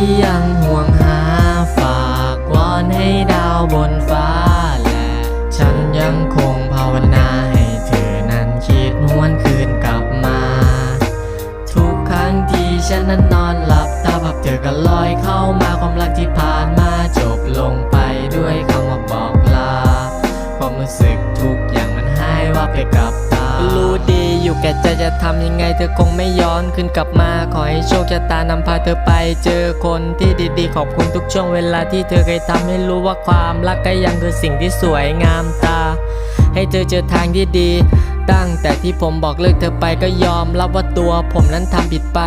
่ยังห่วงหาฝากวอนให้ดาวบนฟ้าและฉันยังคงภาวนาให้เธอนั้นคิดหวนคืนกลับมา ทุกครั้งที่ฉันนั้นนอนหลับตาพับเธอก็ลอยเข้ามาความรักที่ผ่านมาจบลงไปด้วยคำว่าบอกลาความรู้สึกทุกอย่างมันหายว่าไปกับ รู้ดีอยู่แก่ใจจะทำยังไงเธอคงไม่ย้อนขึ้นกลับมา ขอให้โชคชะตานำพาเธอไป เจอคนที่ดีๆ ขอบคุณทุกช่วงเวลาที่เธอเคยทำให้รู้ว่าความรักก็ยังคือสิ่งที่สวยงามตา ให้เธอเจอทางที่ดีตั้งแต่ที่ผมบอกเลิกเธอไปก็ยอมรับว่าตัวผมนั้นทำผิดไป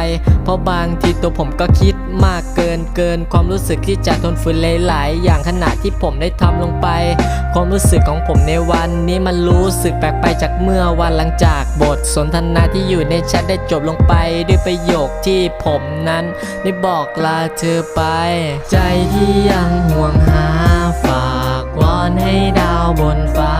เพราะบางทีตัวผมก็คิด มากเกินเกิน ความรู้สึกที่จะทนฝืนหลายๆ อย่างขณะที่ผมได้ทำลงไป ความรู้สึกของผมในวันนี้มันรู้สึกแปลกไปจากเมื่อวันหลังจากบทสนทนาที่อยู่ในแชทได้จบลงไป ด้วยประโยคที่ผมนั้น ได้บอกลาเธอไป ใจที่ยังห่วงหาฝากวอนให้ดาวบนฟ้า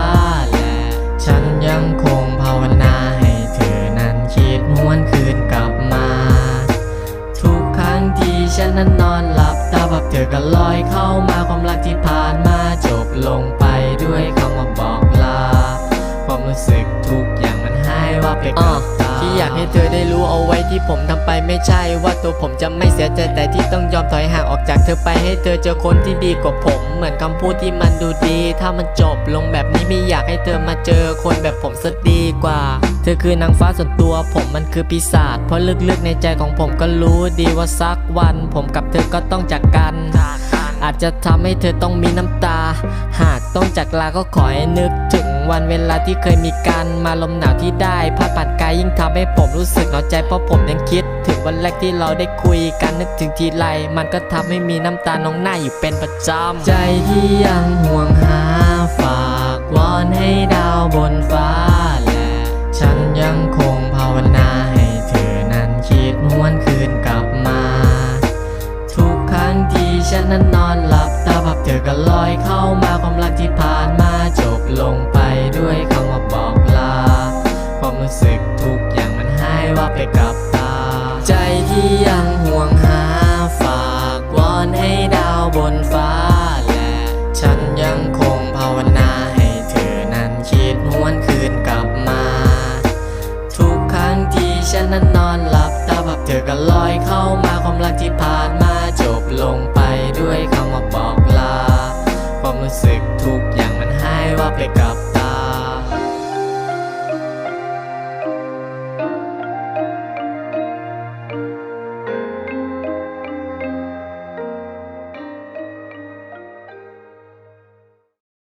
ฉันนั้นนอนหลับตาพับเธอก็ลอยเข้ามาความรักที่ผ่านมาจบลงไปด้วยคำว่าบอกลา ความรู้สึกทุกอย่างมันหายว่าไปกับตา ที่อยากให้เธอได้รู้เอาไว้ที่ผมทำไปไม่ใช่ ว่าตัวผมจะไม่เสียใจแต่ที่ต้องยอมถอยห่างออกจากเธอไปให้เธอเจอคนที่ดีกว่าผม เหมือนคำพูดที่มันดูดี ถ้ามันจบลงแบบนี้ไม่อยากให้เธอมาเจอคนแบบผมซะดีกว่า เธอคือนางฟ้าส่วนตัวผมมันคือปีศาจเพราะลึกๆในใจของผมก็รู้ดีว่าสักวัน ผมกับเธอก็ต้องจากกันอาจจะทำให้เธอต้องมีน้ำตา หากต้องจากลาก็ขอให้นึกถึง วันเวลาที่เคยมีกันมาลมหนาวที่ได้พัดผ่านกายยิ่งทำให้ผมรู้สึกหนาวใจเพราะผมยังคิด ถึงวันแรกที่เราได้คุยกันนึกถึงทีไรมันก็ทำให้มีน้ำตานองหน้าอยู่เป็นประจำใจที่ยังห่วงหาฝากวอนให้ดาวบนฟ้าและฉันยังคงภาวนาให้เธอนั้นคิดหวนคืนกลับมา ทุกครั้งที่ฉันนั้นนอนหลับตาพับเธอก็ลอยเข้ามา ไปกับตา ใจที่ยังห่วงหาฝากวอนให้ดาวบนฟ้า และฉันยังคงภาวนาให้เธอนั้นคิดหวนคืนกลับมา ทุกครั้งที่ฉันนั้นนอนหลับตาแบบเธอก็ลอยเข้ามาความรักที่ผ่า